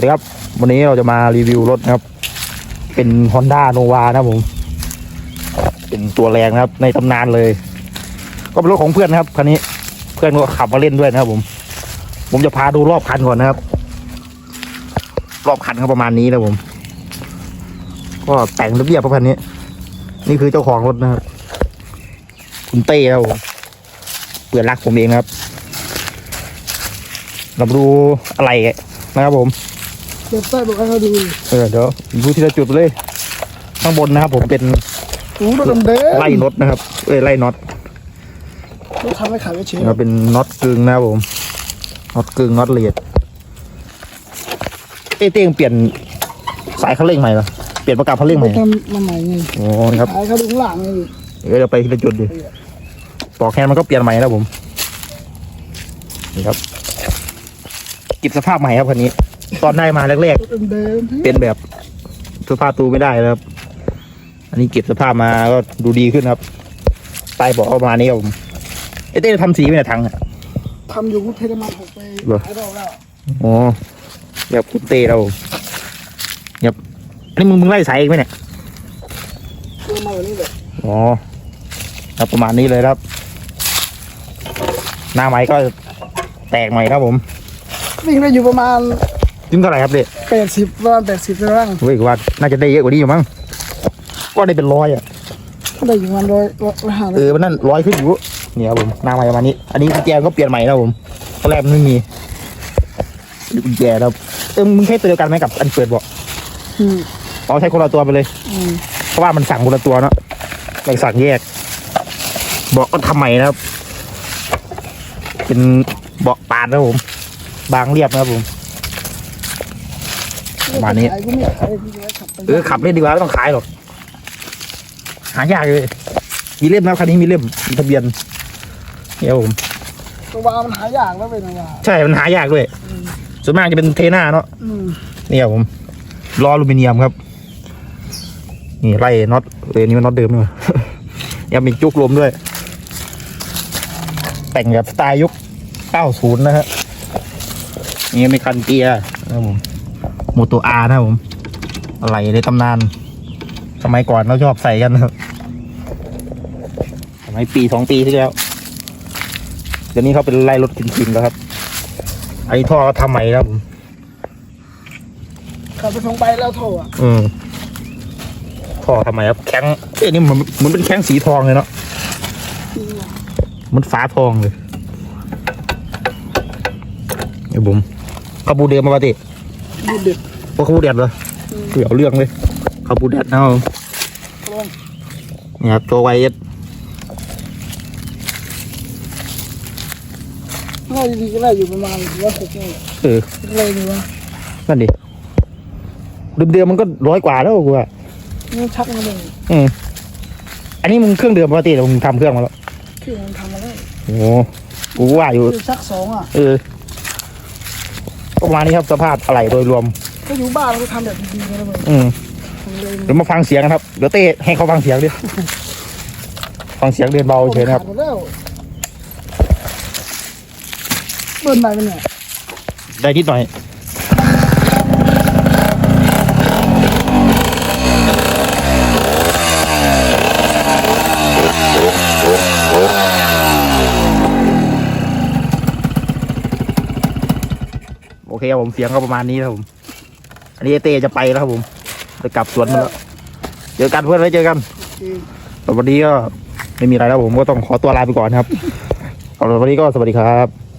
วัสดีครับ วันนี้เราจะมารีวิวรถนะครับ เป็น Honda Nova นะครับผม เป็นตัวแรงนะครับ ในตำนานเลย ก็เป็นรถของเพื่อนนะครับคันนี้เพื่อนก็ขับมาเล่นด้วยนะครับผม ผมจะพาดูรอบคันก่อนนะครับ รอบคันก็ประมาณนี้นะผม ก็แต่งระเบียบประมาณนี้ นี่คือเจ้าของรถนะครับคุณเต้ครับผมเปื่อนรักผมเองครับเราดูอะไรนะครับผม เดี๋ยวใต้บอกให้เขาดูเออเดี๋ยวดูทีละจุดเลย ข้างบนนะครับผมเป็นโอ้รถเดิมไล่น็อตนะครับ เอ้ยไล่น็อตรถทำให้ขายเฉยแล้วเป็นน็อตกึ่งนะครับผมน็อตกึ่งน็อตเลดเอ้ยเต้งเปลี่ยนสายคันเร่งใหม่เหรอเปลี่ยนประกับคันเร่งใหไปม่ทำมาใหม่ไงโอ้ครับขายเขาดูข้างหลังไงเดี๋ยวเราไปทีละจุดดิปลอกแฮนด์มันก็เปลี่ยนใหม่แล้วผมนี่ครับ เก็บสภาพใหม่ครับคันนี้ ตอนได้มาแรกรถเดิมๆเป็นแบบสภาพตูไม่ได้แล้วครับ อันนี้เก็บสภาพมาก็ดูดีขึ้นครับใต้เบอกประมาณนี้ครับผมเอ้ยเต้ทำสีไปในยถังอะทำอยู่เทศมันหกไปเหรอขายดอกแล้วอ๋อแบบคุณเต้เราแบบอันนี้มึงมึงไล่สายเองไหมเนี่ยซื้อมาแบบนี้เลยอ๋อครับประมาณนี้เลยครับ หน้าไม้ก็แตกใหม่ครับผมวิ่งได้อยู่ประมาณ จิ้มเท่าไหร่ครับเด็กแปดสิบประมาณแปดสิบใช่ไหมเฮ้ยว่าน่าจะได้เยอะกว่านี้อยู่มั้งก็ได้เป็นร้อยอะได้อยู่ประมาณร้อยร้อยร้อยห้าเออมันนั่นร้อยขึ้นอยู่เนี่ยครับผมหน้าไม้ประมาณนี้ อันนี้กุญแจก็เปลี่ยนใหม่แล้วผมตอนแรกมันไม่มีกุญแจแล้วเออมึงใช้ตัวเดียวกันไหมกับอันเปิดเบอกอืมเอาใช้คนละตัวไปเลยอืมเพราะว่ามันสั่งคนละตัวเนาะไม่สั่งแยกเบอกก็ทำใหม่นะครับ เป็นเบาะปานนะครับผม บางเรียบนะครับผม ประมาณนี้ขายก็ไม่ขายพี่แกขับไปเออขับเล่นดีกว่าไม่ต้องขายหรอก หายากเลย มีเล่มนะคันนี้มีเล่มมีทะเบียนเนี่ยครับผมตัววามันหายากแล้วเป็นตัววาใช่มันหายากด้วยส่วนมากจะเป็นเทน่าเนาะอืมนี่ครับผมล้ออลูมิเนียมครับ นี่ไล่น็อตเออนี่มันน็อตเดิมเลยยังมีจุกลมด้วย แต่งแบบสไตล์ยุค 90 นะฮะนี่มีคันเกียร์นะครับผม โมโตอาร์นะครับผม อะไรในตำนาน สมัยก่อนเราชอบใส่กันนะครับสมัยปีสองปีที่แล้ว เดี๋ยวนี้เขาเป็นไล่รถกินๆแล้วครับ ไอ้ท่อเขาทำใหม่ครับผมขับไปส่งไปแล้วโทรอะอืมท่อทำไมครับแข้งเอ้ยนี่มันเหมันเป็นแข้งสีทองเลยเนาะมันฟ้าทองเลยเดี๋ยวผมขบูเดียมาปกติ ดูเด็ดพวกขบูเด็ดเหรอเดี๋ยวเอาเรื่องเลยขบูเด็ดนะครับผมลองเนี่ยครับโจไวเอสไล่ดีก็ไล่อยู่ประมาณร้อยหกนี่เออไล่ดีวะนั่นดิเดิมๆมันก็ร้อยกว่าแล้วกูว่านี่ชักมาเลยอืมอันนี้มึงเครื่องเดิมปกติแต่มึงทำเครื่องมาแล้วคือมันทำมาแล้วโอ้กูว่าอยู่คือชักสองอะเออ ประมาณนี้ครับสภาพอะไรโดยรวมถ้าอยู่บ้านก็ทำแบบดีๆนะเว้ยอืมทำเลยเดี๋ยวมาฟังเสียงกันครับเดี๋ยวเต้ให้เขาฟังเสียงดิ ฟังเสียงเดินเบาเฉยนะครับขาดหมดแล้วเบิ้ลได้ไหมเนี่ยได้นิดหน่อย เคครับผมเสียงก็ประมาณนี้ครับผม อันนี้เต้จะไปแล้วครับผมจะกลับสวนมาแล้วเจอกันเพื่อนไว้เจอกันคือแต่วันนี้ก็ไม่มีอะไรแล้วผมก็ต้องขอตัวลาไปก่อนครับเอาละวันนี้ก็สวัสดีครับ